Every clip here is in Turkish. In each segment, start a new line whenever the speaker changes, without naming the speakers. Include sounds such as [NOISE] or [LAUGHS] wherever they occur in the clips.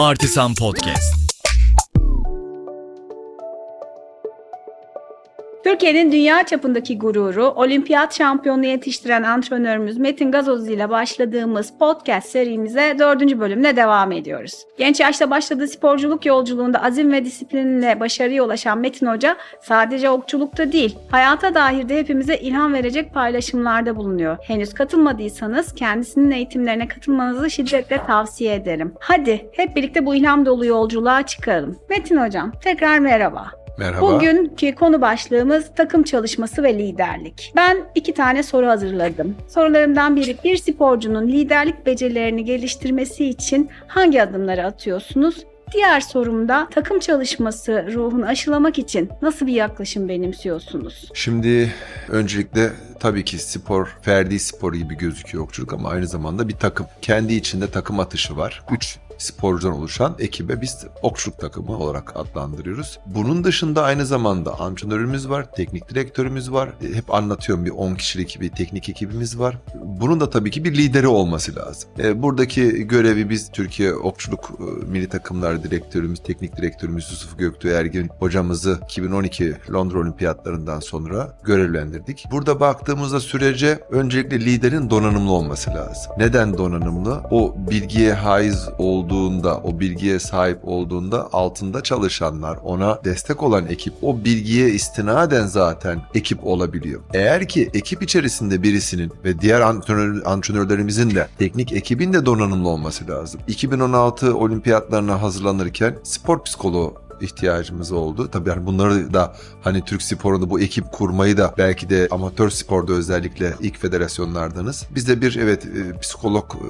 Artisan Podcast.
Türkiye'nin dünya çapındaki gururu, olimpiyat şampiyonunu yetiştiren antrenörümüz Metin Gazoz ile başladığımız podcast serimize dördüncü bölümle devam ediyoruz. Genç yaşta başladığı sporculuk yolculuğunda azim ve disiplinle başarıya ulaşan Metin Hoca sadece okçulukta değil, hayata dair de hepimize ilham verecek paylaşımlarda bulunuyor. Henüz katılmadıysanız kendisinin eğitimlerine katılmanızı şiddetle tavsiye ederim. Hadi hep birlikte bu ilham dolu yolculuğa çıkalım. Metin Hocam tekrar merhaba.
Merhaba.
Bugünkü konu başlığımız takım çalışması ve liderlik. Ben iki tane soru hazırladım. Sorularımdan biri bir sporcunun liderlik becerilerini geliştirmesi için hangi adımları atıyorsunuz? Diğer sorumda takım çalışması ruhunu aşılamak için nasıl bir yaklaşım benimsiyorsunuz?
Şimdi öncelikle tabii ki spor, ferdi spor gibi gözüküyor okçuluk ama aynı zamanda bir takım. Kendi içinde takım atışı var. Üç sporcudan oluşan ekibe biz okçuluk takımı olarak adlandırıyoruz. Bunun dışında aynı zamanda antrenörümüz var, teknik direktörümüz var. E, Hep anlatıyorum bir 10 kişilik bir teknik ekibimiz var. Bunun da tabii ki bir lideri olması lazım. E, Buradaki görevi biz Türkiye Okçuluk e, Milli Takımlar Direktörümüz, teknik direktörümüz Yusuf Göktuğ Ergin hocamızı 2012 Londra Olimpiyatlarından sonra görevlendirdik. Burada baktığımızda sürece öncelikle liderin donanımlı olması lazım. Neden donanımlı? O bilgiye haiz olduğunda, o bilgiye sahip olduğunda altında çalışanlar, ona destek olan ekip o bilgiye istinaden zaten ekip olabiliyor. Eğer ki ekip içerisinde birisinin ve diğer antrenör, antrenörlerimizin de teknik ekibin de donanımlı olması lazım. 2016 olimpiyatlarına hazırlanırken spor psikoloğu ihtiyacımız oldu. Tabii yani bunları da hani Türk sporunda bu ekip kurmayı da belki de amatör sporda özellikle ilk federasyonlardanız. Bizde bir evet e, psikolog e,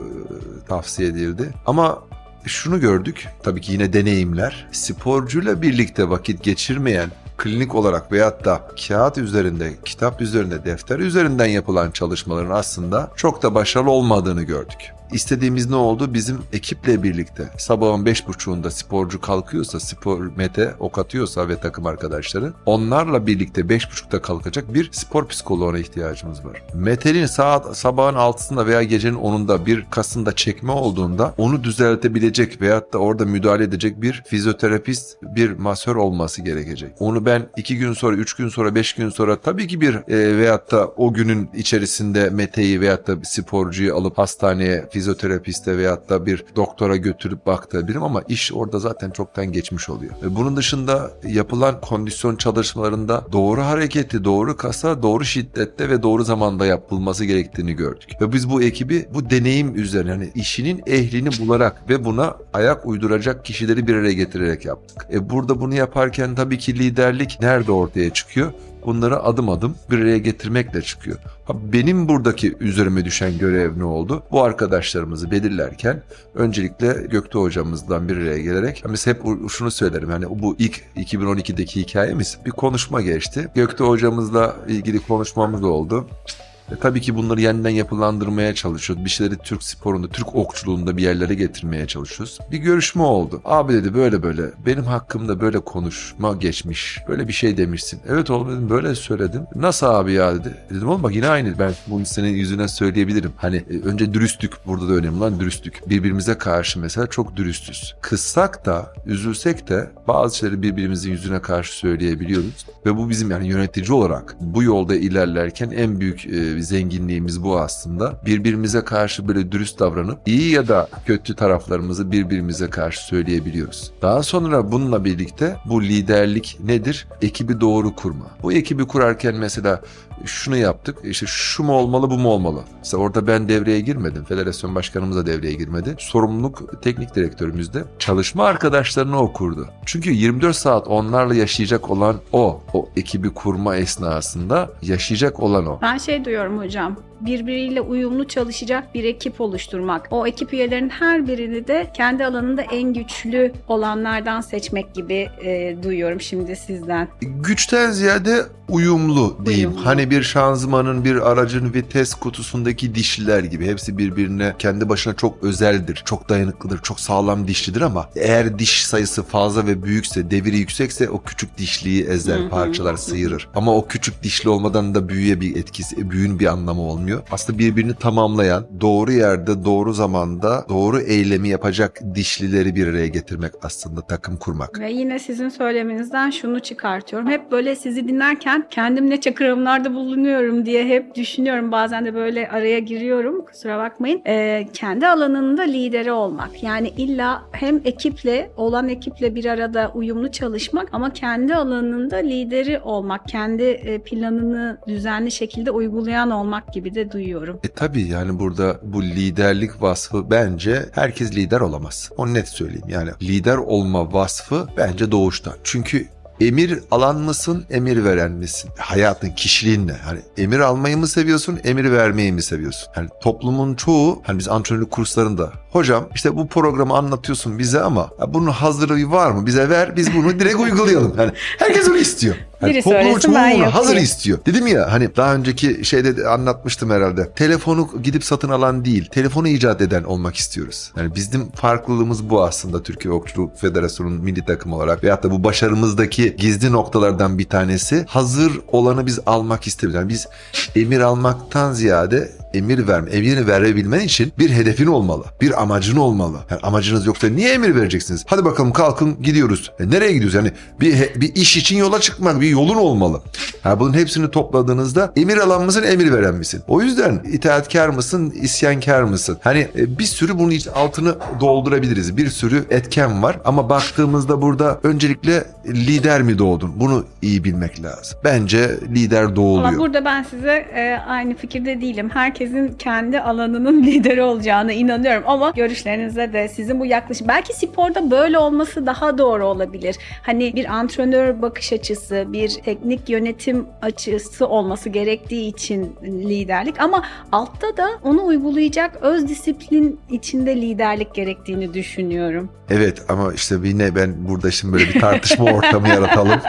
tavsiye edildi. Ama şunu gördük. Tabii ki yine deneyimler. Sporcuyla birlikte vakit geçirmeyen klinik olarak veyahut da kağıt üzerinde, kitap üzerinde, defter üzerinden yapılan çalışmaların aslında çok da başarılı olmadığını gördük. İstediğimiz ne oldu? Bizim ekiple birlikte sabahın beş buçuğunda sporcu kalkıyorsa, spor Mete ok atıyorsa ve takım arkadaşları onlarla birlikte beş buçukta kalkacak bir spor psikoloğuna ihtiyacımız var. Mete'nin saat sabahın altısında veya gecenin onunda bir kasında çekme olduğunda onu düzeltebilecek veyahut da orada müdahale edecek bir fizyoterapist, bir masör olması gerekecek. Onu ben iki gün sonra, üç gün sonra, beş gün sonra tabii ki bir e, veyahut da o günün içerisinde Mete'yi veyahut da bir sporcuyu alıp hastaneye fizyoterapiste veyahut da bir doktora götürüp baktırabilirim ama iş orada zaten çoktan geçmiş oluyor. Ve bunun dışında yapılan kondisyon çalışmalarında doğru hareketi, doğru kasa, doğru şiddette ve doğru zamanda yapılması gerektiğini gördük. Ve biz bu ekibi bu deneyim üzerine yani işinin ehlini bularak ve buna ayak uyduracak kişileri bir araya getirerek yaptık. E burada bunu yaparken tabii ki liderlik nerede ortaya çıkıyor? Bunları adım adım bir araya getirmekle çıkıyor. Benim buradaki üzerime düşen görev ne oldu? Bu arkadaşlarımızı belirlerken öncelikle Göktuğ hocamızdan bir araya gelerek biz hep şunu söylerim hani bu ilk 2012'deki hikayemiz bir konuşma geçti. Göktuğ hocamızla ilgili konuşmamız oldu. E, tabii ki bunları yeniden yapılandırmaya çalışıyoruz. Bir şeyleri Türk sporunda, Türk okçuluğunda bir yerlere getirmeye çalışıyoruz. Bir görüşme oldu. Abi dedi böyle böyle benim hakkımda böyle konuşma geçmiş. Böyle bir şey demişsin. Evet oğlum dedim böyle söyledim. Nasıl abi ya dedi. Dedim oğlum bak yine aynı. Ben bunu senin yüzüne söyleyebilirim. Hani e, önce dürüstlük burada da önemli lan dürüstlük. Birbirimize karşı mesela çok dürüstüz. Kızsak da üzülsek de bazı şeyleri birbirimizin yüzüne karşı söyleyebiliyoruz. Ve bu bizim yani yönetici olarak bu yolda ilerlerken en büyük e, zenginliğimiz bu aslında. Birbirimize karşı böyle dürüst davranıp iyi ya da kötü taraflarımızı birbirimize karşı söyleyebiliyoruz. Daha sonra bununla birlikte bu liderlik nedir? Ekibi doğru kurma. Bu ekibi kurarken mesela şunu yaptık. İşte şu mu olmalı bu mu olmalı? Mesela orada ben devreye girmedim. Federasyon başkanımız da devreye girmedi. Sorumluluk teknik direktörümüzde. Çalışma arkadaşlarını o kurdu. Çünkü 24 saat onlarla yaşayacak olan o. O ekibi kurma esnasında yaşayacak olan o.
Ben şey duyuyorum hocam. Birbiriyle uyumlu çalışacak bir ekip oluşturmak. O ekip üyelerinin her birini de kendi alanında en güçlü olanlardan seçmek gibi e, duyuyorum şimdi sizden.
Güçten ziyade uyumlu diyeyim.
Uyumlu.
Hani bir şanzımanın, bir aracın vites kutusundaki dişliler gibi. Hepsi birbirine kendi başına çok özeldir, çok dayanıklıdır, çok sağlam dişlidir ama eğer diş sayısı fazla ve büyükse, deviri yüksekse o küçük dişliyi ezer, parçalar, sıyırır. Ama o küçük dişli olmadan da büyüye bir etkisi, büyün bir anlamı olmuyor getirmiyor. Aslında birbirini tamamlayan, doğru yerde, doğru zamanda, doğru eylemi yapacak dişlileri bir araya getirmek aslında takım kurmak.
Ve yine sizin söylemenizden şunu çıkartıyorum. Hep böyle sizi dinlerken kendim ne çakırımlarda bulunuyorum diye hep düşünüyorum. Bazen de böyle araya giriyorum. Kusura bakmayın. Ee, kendi alanında lideri olmak. Yani illa hem ekiple, olan ekiple bir arada uyumlu çalışmak ama kendi alanında lideri olmak. Kendi e, planını düzenli şekilde uygulayan olmak gibi de duyuyorum.
E tabii yani burada bu liderlik vasfı bence herkes lider olamaz. Onu net söyleyeyim. Yani lider olma vasfı bence doğuştan. Çünkü emir alan mısın, emir veren misin? Hayatın, kişiliğin ne? Hani emir almayı mı seviyorsun, emir vermeyi mi seviyorsun? Yani toplumun çoğu, hani biz antrenörlük kurslarında hocam işte bu programı anlatıyorsun bize ama bunun hazırlığı var mı? Bize ver, biz bunu direkt [LAUGHS] uygulayalım. Yani herkes onu istiyor. Yani
Biri
toplumun
söylesin, ben yapayım.
hazır istiyor. Dedim ya hani daha önceki şeyde de anlatmıştım herhalde. Telefonu gidip satın alan değil, telefonu icat eden olmak istiyoruz. Yani bizim farklılığımız bu aslında Türkiye Okçuluk Federasyonu'nun milli takım olarak veyahut da bu başarımızdaki gizli noktalardan bir tanesi hazır olanı biz almak istemiyoruz. Yani biz emir almaktan ziyade emir verme, emir verebilmen için bir hedefin olmalı. Bir amacın olmalı. Yani amacınız yoksa niye emir vereceksiniz? Hadi bakalım kalkın gidiyoruz. E nereye gidiyoruz? Yani bir, bir iş için yola çıkmak, bir yolun olmalı. Ha, bunun hepsini topladığınızda emir alan mısın, emir veren misin? O yüzden itaatkar mısın, isyankar mısın? Hani e, bir sürü bunun altını doldurabiliriz. Bir sürü etken var ama baktığımızda burada öncelikle lider mi doğdun? Bunu iyi bilmek lazım. Bence lider
Ama
doğuluyor.
burada ben size e, aynı fikirde değilim. Herkesin kendi alanının [LAUGHS] lideri olacağına inanıyorum ama görüşlerinize de sizin bu yaklaşım belki sporda böyle olması daha doğru olabilir. Hani bir antrenör bakış açısı, bir teknik yönetim açısı olması gerektiği için liderlik ama altta da onu uygulayacak öz disiplin içinde liderlik gerektiğini düşünüyorum.
Evet ama işte yine ben burada şimdi böyle bir tartışma [LAUGHS] ortamı yaratalım.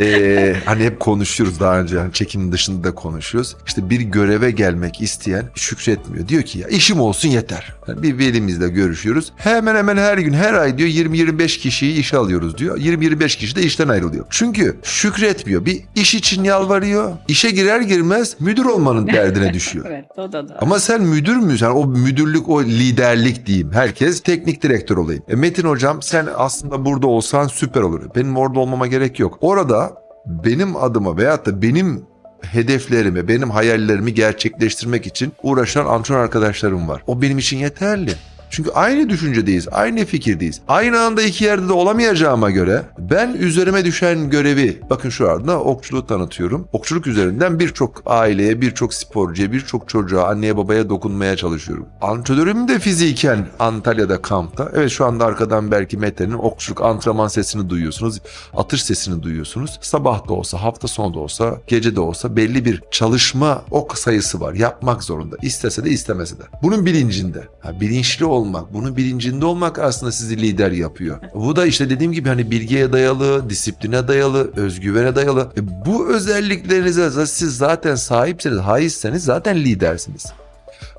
Ee, hani hep konuşuyoruz daha önce hani çekim dışında da konuşuyoruz. İşte bir göreve gelmek isteyen şükretmiyor. Diyor ki ya işim olsun yeter. Yani bir velimizle görüşüyoruz. Hemen hemen her gün her ay diyor 20-25 kişiyi işe alıyoruz diyor. 20-25 kişi de işten ayrılıyor. Çünkü şükretmiyor. Bir iş için yalvarıyor. İşe girer girmez müdür olmanın derdine [LAUGHS] düşüyor.
Evet o da doğru.
Ama sen müdür müsün? Yani o müdürlük, o liderlik diyeyim. Herkes teknik direktör olayım. E Metin hocam sen aslında burada olsan süper olur. Benim orada olmama gerek yok. Orada benim adıma veyahut da benim hedeflerimi, benim hayallerimi gerçekleştirmek için uğraşan antrenör arkadaşlarım var. O benim için yeterli. Çünkü aynı düşüncedeyiz, aynı fikirdeyiz. Aynı anda iki yerde de olamayacağıma göre ben üzerime düşen görevi, bakın şu anda okçuluğu tanıtıyorum. Okçuluk üzerinden birçok aileye, birçok sporcuya, birçok çocuğa, anneye babaya dokunmaya çalışıyorum. Antrenörüm de fiziken Antalya'da kampta. Evet şu anda arkadan belki Mete'nin okçuluk antrenman sesini duyuyorsunuz. Atış sesini duyuyorsunuz. Sabah da olsa, hafta sonu da olsa, gece de olsa belli bir çalışma ok sayısı var. Yapmak zorunda. İstese de istemese de. Bunun bilincinde. Ha, bilinçli olmak, bunun bilincinde olmak aslında sizi lider yapıyor. Bu da işte dediğim gibi hani bilgiye dayalı, disipline dayalı, özgüvene dayalı. E, bu özelliklerinize siz zaten sahipseniz, haizseniz zaten lidersiniz.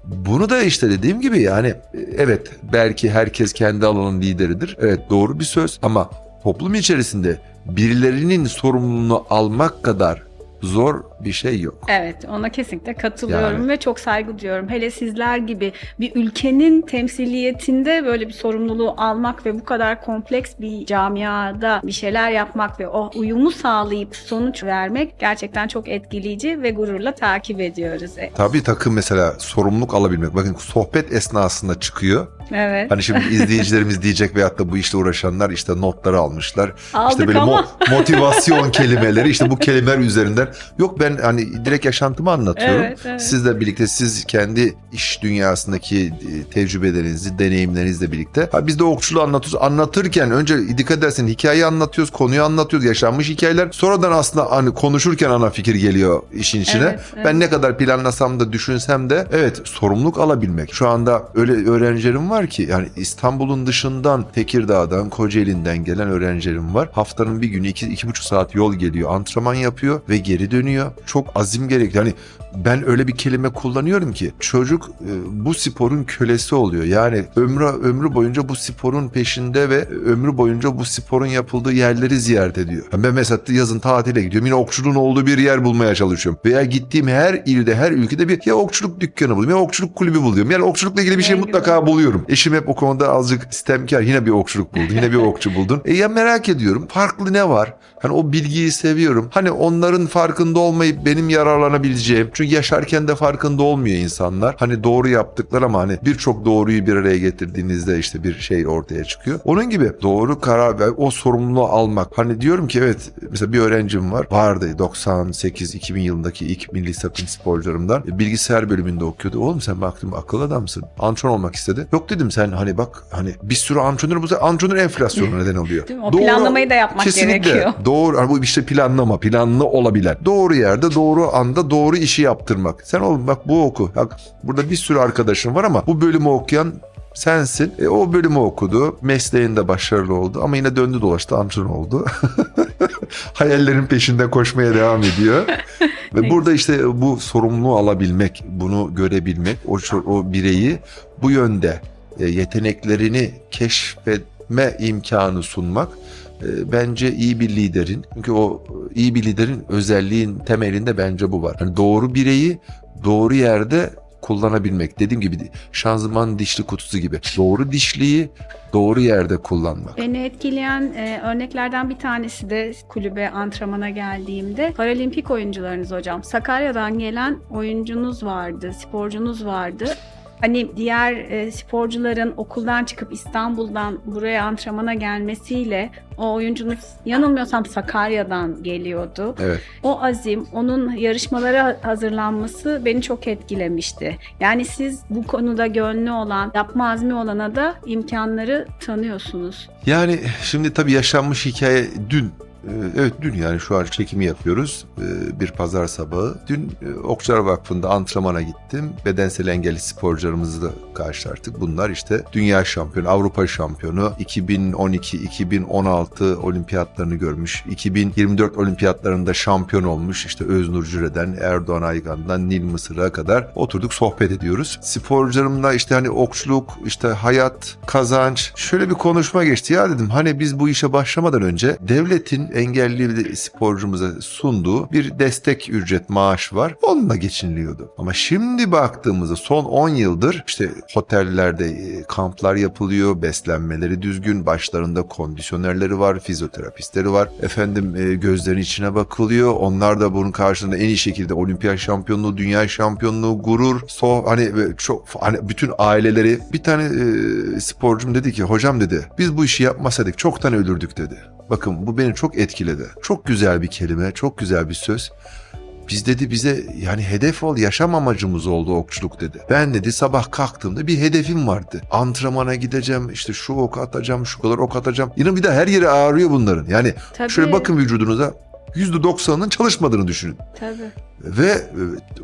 Bunu da işte dediğim gibi yani e, evet belki herkes kendi alanının lideridir. Evet doğru bir söz ama toplum içerisinde birilerinin sorumluluğunu almak kadar zor bir şey yok.
Evet ona kesinlikle katılıyorum
Yani.
ve çok saygı duyuyorum. Hele sizler gibi bir ülkenin temsiliyetinde böyle bir sorumluluğu almak ve bu kadar kompleks bir camiada bir şeyler yapmak ve o uyumu sağlayıp sonuç vermek gerçekten çok etkileyici ve gururla takip ediyoruz. E,
Tabii takım mesela sorumluluk alabilmek. Bakın sohbet esnasında çıkıyor.
Evet.
Hani şimdi [LAUGHS] izleyicilerimiz diyecek veyahut da bu işle uğraşanlar işte notları almışlar.
Aldık
işte böyle
ama.
mo- motivasyon kelimeleri işte bu kelimeler üzerinden. Yok ben hani direkt yaşantımı anlatıyorum.
Evet, evet.
Sizle birlikte siz kendi iş dünyasındaki e, tecrübelerinizi, deneyimlerinizle birlikte. Ha, biz de okçuluğu anlatıyoruz. Anlatırken önce dikkat edersin hikayeyi anlatıyoruz, konuyu anlatıyoruz, yaşanmış hikayeler. Sonradan aslında hani konuşurken ana fikir geliyor işin içine.
Evet, evet.
Ben ne kadar planlasam da düşünsem de evet sorumluluk alabilmek. Şu anda öyle öğrencilerim var ki yani İstanbul'un dışından Tekirdağ'dan, Kocaeli'nden gelen öğrencilerim var. Haftanın bir günü iki, iki buçuk saat yol geliyor. Antrenman yapıyor ve geri dönüyor. Çok azim gerek. Yani ben öyle bir kelime kullanıyorum ki çocuk e, bu sporun kölesi oluyor. Yani ömrü ömrü boyunca bu sporun peşinde ve ömrü boyunca bu sporun yapıldığı yerleri ziyaret ediyor. Ben mesela yazın tatile gidiyorum. Yine okçuluğun olduğu bir yer bulmaya çalışıyorum. Veya gittiğim her ilde, her ülkede bir ya okçuluk dükkanı buluyorum ya okçuluk kulübü buluyorum. Yani okçulukla ilgili bir şey mutlaka buluyorum. Eşim hep o konuda azıcık sistemkar. Yine bir okçuluk buldun, yine bir okçu buldun. E ya merak ediyorum. Farklı ne var? Hani o bilgiyi seviyorum. Hani onların farkında olmayıp benim yararlanabileceğim. Çünkü yaşarken de farkında olmuyor insanlar. Hani doğru yaptıklar ama hani birçok doğruyu bir araya getirdiğinizde işte bir şey ortaya çıkıyor. Onun gibi doğru karar ve o sorumluluğu almak. Hani diyorum ki evet mesela bir öğrencim var. Vardı 98-2000 yılındaki ilk milli takım sporcularımdan. E, Bilgisayar bölümünde okuyordu. Oğlum sen baktım akıl adamsın. Antrenör olmak istedi. Yok dedim sen hani bak hani bir sürü antrenör bu antrenör enflasyonu neden oluyor.
Değil mi? O planlamayı da yapmak
Kesinlikle.
gerekiyor.
Doğru. hani bu işte planlama, planlı olabilen. Doğru yerde, doğru anda, doğru işi yaptırmak. Sen oğlum bak bu oku. Bak burada bir sürü arkadaşın var ama bu bölümü okuyan sensin. E, o bölümü okudu. Mesleğinde başarılı oldu ama yine döndü dolaştı antrenör oldu. [LAUGHS] Hayallerin peşinde koşmaya devam ediyor. [LAUGHS] Ve burada işte bu sorumluluğu alabilmek, bunu görebilmek, o, o bireyi bu yönde e, yeteneklerini keşfetme imkanı sunmak bence iyi bir liderin çünkü o e, iyi bir liderin özelliğin temelinde bence bu var. Yani doğru bireyi doğru yerde kullanabilmek. Dediğim gibi şanzıman dişli kutusu gibi. Doğru dişliyi doğru yerde kullanmak.
Beni etkileyen e, örneklerden bir tanesi de kulübe antrenmana geldiğimde paralimpik oyuncularınız hocam. Sakarya'dan gelen oyuncunuz vardı, sporcunuz vardı. Hani diğer e, sporcuların okuldan çıkıp İstanbul'dan buraya antrenmana gelmesiyle o oyuncunuz yanılmıyorsam Sakarya'dan geliyordu.
Evet.
O azim, onun yarışmalara hazırlanması beni çok etkilemişti. Yani siz bu konuda gönlü olan, yapma azmi olana da imkanları tanıyorsunuz.
Yani şimdi tabii yaşanmış hikaye dün. E, Evet dün yani şu an çekimi yapıyoruz. e, Bir pazar sabahı. Dün e, Okçular Vakfı'nda antrenmana gittim. Bedensel engelli sporcularımızı da karşılaştık. Bunlar işte dünya şampiyonu, Avrupa şampiyonu, 2012-2016 olimpiyatlarını görmüş. 2024 olimpiyatlarında şampiyon olmuş. İşte Öznur Cüre'den, Erdoğan Aygan'dan, Nil Mısır'a kadar oturduk sohbet ediyoruz. Sporcularımla işte hani okçuluk, işte hayat, kazanç. Şöyle bir konuşma geçti. Ya dedim hani biz bu işe başlamadan önce devletin engelli sporcumuza sunduğu bir destek ücret maaş var. Onunla geçiniliyordu. Ama şimdi baktığımızda son 10 yıldır işte otellerde e, kamplar yapılıyor. Beslenmeleri düzgün. Başlarında kondisyonerleri var. Fizyoterapistleri var. Efendim e, gözlerin içine bakılıyor. Onlar da bunun karşılığında en iyi şekilde olimpiyat şampiyonluğu, dünya şampiyonluğu, gurur, so hani e, çok hani bütün aileleri bir tane e, sporcum dedi ki hocam dedi biz bu işi yapmasaydık çoktan ölürdük dedi. Bakın bu beni çok etkiledi. Çok güzel bir kelime, çok güzel bir söz. Biz dedi bize yani hedef ol yaşam amacımız oldu okçuluk dedi. Ben dedi sabah kalktığımda bir hedefim vardı. Antrenmana gideceğim işte şu ok atacağım şu kadar ok atacağım. Yine bir de her yeri ağrıyor bunların. Yani
Tabii.
şöyle bakın vücudunuza %90'ının çalışmadığını düşünün.
Tabii.
Ve e,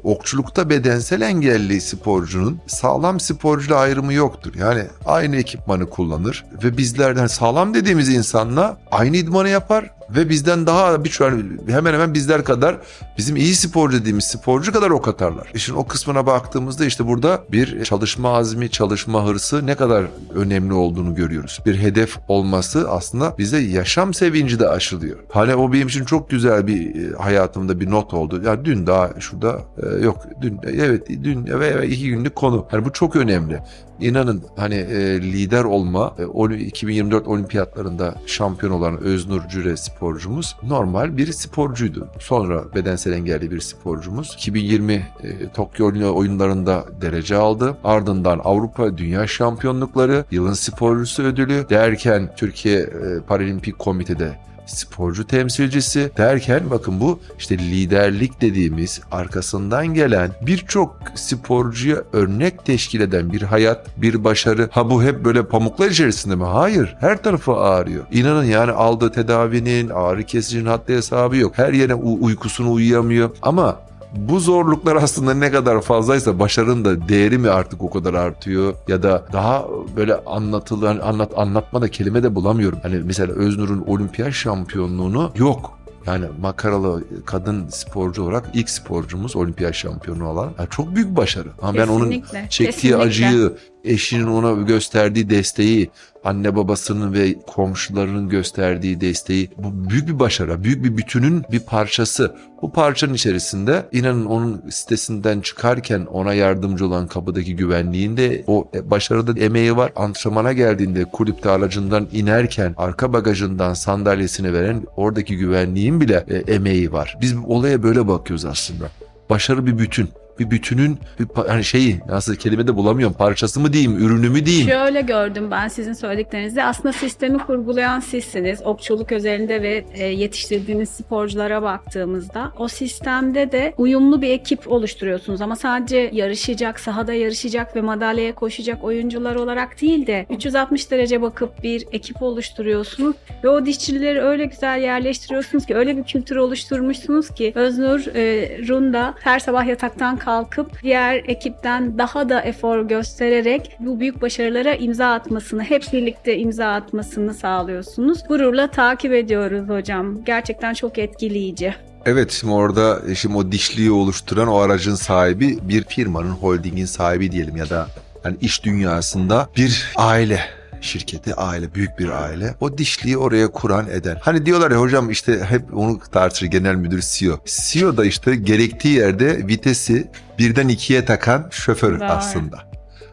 okçulukta bedensel engelli sporcunun sağlam sporcuyla ayrımı yoktur. Yani aynı ekipmanı kullanır ve bizlerden sağlam dediğimiz insanla aynı idmanı yapar ve bizden daha bir hemen hemen bizler kadar bizim iyi sporcu dediğimiz sporcu kadar ok atarlar. İşin o kısmına baktığımızda işte burada bir çalışma azmi, çalışma hırsı ne kadar önemli olduğunu görüyoruz. Bir hedef olması aslında bize yaşam sevinci de aşılıyor. Hani o benim için çok güzel bir e, hayatımda bir not oldu. Ya dün daha şurada e, yok dün evet dün ve iki günlük konu. Hani bu çok önemli. İnanın hani e, lider olma e, o 2024 olimpiyatlarında şampiyon olan Öznur Cüre sporcumuz normal bir sporcuydu. Sonra bedensel engelli bir sporcumuz. 2020 e, Tokyo oyunlarında derece aldı. Ardından Avrupa Dünya Şampiyonlukları, yılın sporcusu ödülü derken Türkiye e, Paralimpik Komite'de sporcu temsilcisi derken bakın bu işte liderlik dediğimiz arkasından gelen birçok sporcuya örnek teşkil eden bir hayat, bir başarı. Ha bu hep böyle pamuklar içerisinde mi? Hayır. Her tarafı ağrıyor. İnanın yani aldığı tedavinin, ağrı kesicinin haddi hesabı yok. Her yere uykusunu uyuyamıyor. Ama bu zorluklar aslında ne kadar fazlaysa başarının da değeri mi artık o kadar artıyor ya da daha böyle anlatılan anlat anlatma da kelime de bulamıyorum. Hani mesela Öznur'un olimpiyat şampiyonluğunu yok. Yani makaralı kadın sporcu olarak ilk sporcumuz olimpiyat şampiyonu olan. Yani çok büyük başarı. Ama ben onun
Kesinlikle,
çektiği
kesinlikle.
acıyı, eşinin ona gösterdiği desteği, anne babasının ve komşularının gösterdiği desteği bu büyük bir başarı, büyük bir bütünün bir parçası. Bu parçanın içerisinde inanın onun sitesinden çıkarken ona yardımcı olan kapıdaki güvenliğin de o başarıda emeği var. Antrenmana geldiğinde kulüpte aracından inerken arka bagajından sandalyesini veren oradaki güvenliğin bile e, emeği var. Biz olaya böyle bakıyoruz aslında. Başarı bir bütün. Bir bütünün bir hani şeyi nasıl kelime de bulamıyorum parçası mı diyeyim ürünü mü diyeyim
Şöyle gördüm ben sizin söylediklerinizde. Aslında sistemi kurgulayan sizsiniz. Okçuluk özelinde ve e, yetiştirdiğiniz sporculara baktığımızda o sistemde de uyumlu bir ekip oluşturuyorsunuz. Ama sadece yarışacak, sahada yarışacak ve madalyaya koşacak oyuncular olarak değil de 360 derece bakıp bir ekip oluşturuyorsunuz ve o dişçileri öyle güzel yerleştiriyorsunuz ki öyle bir kültür oluşturmuşsunuz ki Öznur e, Runda her sabah yataktan kalkıp diğer ekipten daha da efor göstererek bu büyük başarılara imza atmasını, hep birlikte imza atmasını sağlıyorsunuz. Gururla takip ediyoruz hocam. Gerçekten çok etkileyici.
Evet şimdi orada şimdi o dişliği oluşturan o aracın sahibi bir firmanın holdingin sahibi diyelim ya da yani iş dünyasında bir aile şirketi aile büyük bir aile o dişliği oraya kuran eden hani diyorlar ya hocam işte hep onu tartışır genel müdür CEO CEO da işte gerektiği yerde vitesi birden ikiye takan şoför
Doğru.
aslında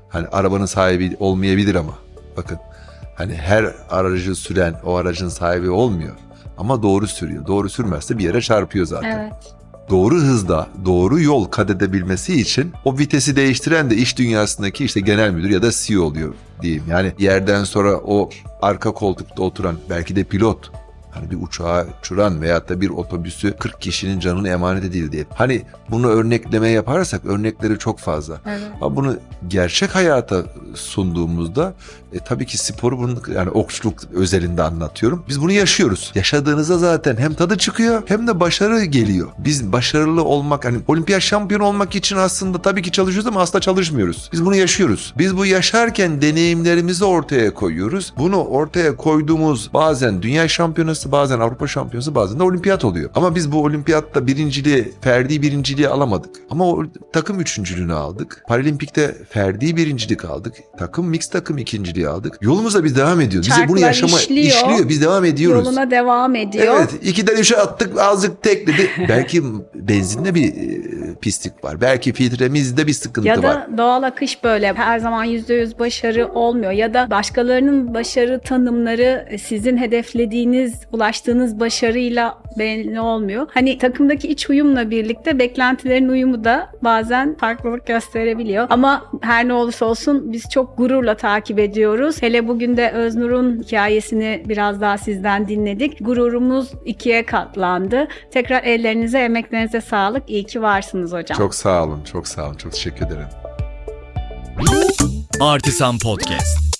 hani arabanın sahibi olmayabilir ama bakın hani her aracı süren o aracın sahibi olmuyor ama doğru sürüyor. Doğru sürmezse bir yere çarpıyor zaten.
Evet.
Doğru hızda, doğru yol kat edebilmesi için o vitesi değiştiren de iş dünyasındaki işte genel müdür ya da CEO oluyor diyeyim. Yani yerden sonra o arka koltukta oturan belki de pilot Hani bir uçağı uçuran veyahut da bir otobüsü 40 kişinin canını emanet edildi. Hani bunu örnekleme yaparsak örnekleri çok fazla.
Evet.
Ama bunu gerçek hayata sunduğumuzda e, tabii ki sporu bunun yani okçuluk özelinde anlatıyorum. Biz bunu yaşıyoruz. Yaşadığınızda zaten hem tadı çıkıyor hem de başarı geliyor. Biz başarılı olmak hani olimpiyat şampiyonu olmak için aslında tabii ki çalışıyoruz ama aslında çalışmıyoruz. Biz bunu yaşıyoruz. Biz bu yaşarken deneyimlerimizi ortaya koyuyoruz. Bunu ortaya koyduğumuz bazen dünya şampiyonası bazen Avrupa şampiyonası bazen de olimpiyat oluyor. Ama biz bu olimpiyatta birinciliği, ferdi birinciliği alamadık. Ama o takım üçüncülüğünü aldık. Paralimpikte ferdi birincilik aldık. Takım mix takım ikinciliği aldık. Yolumuza biz devam ediyoruz. Bize bunu yaşama
işliyor.
işliyor. Biz devam ediyoruz.
Yoluna devam ediyor.
Evet. ikiden üçe attık azıcık tekledi. [LAUGHS] Belki benzinde bir e, pislik var. Belki filtremizde bir sıkıntı
Ya
var.
da doğal akış böyle her zaman %100 başarı olmuyor ya da başkalarının başarı tanımları sizin hedeflediğiniz, ulaştığınız başarıyla belli olmuyor. Hani takımdaki iç uyumla birlikte beklentilerin uyumu da bazen farklılık gösterebiliyor. Ama her ne olursa olsun biz çok gururla takip ediyoruz. Hele bugün de Öznur'un hikayesini biraz daha sizden dinledik. Gururumuz ikiye katlandı. Tekrar ellerinize, emeklerinize sağlık. İyi ki varsınız hocam.
Çok sağ olun. Çok sağ olun. Çok teşekkür ederim.
Artisan Podcast.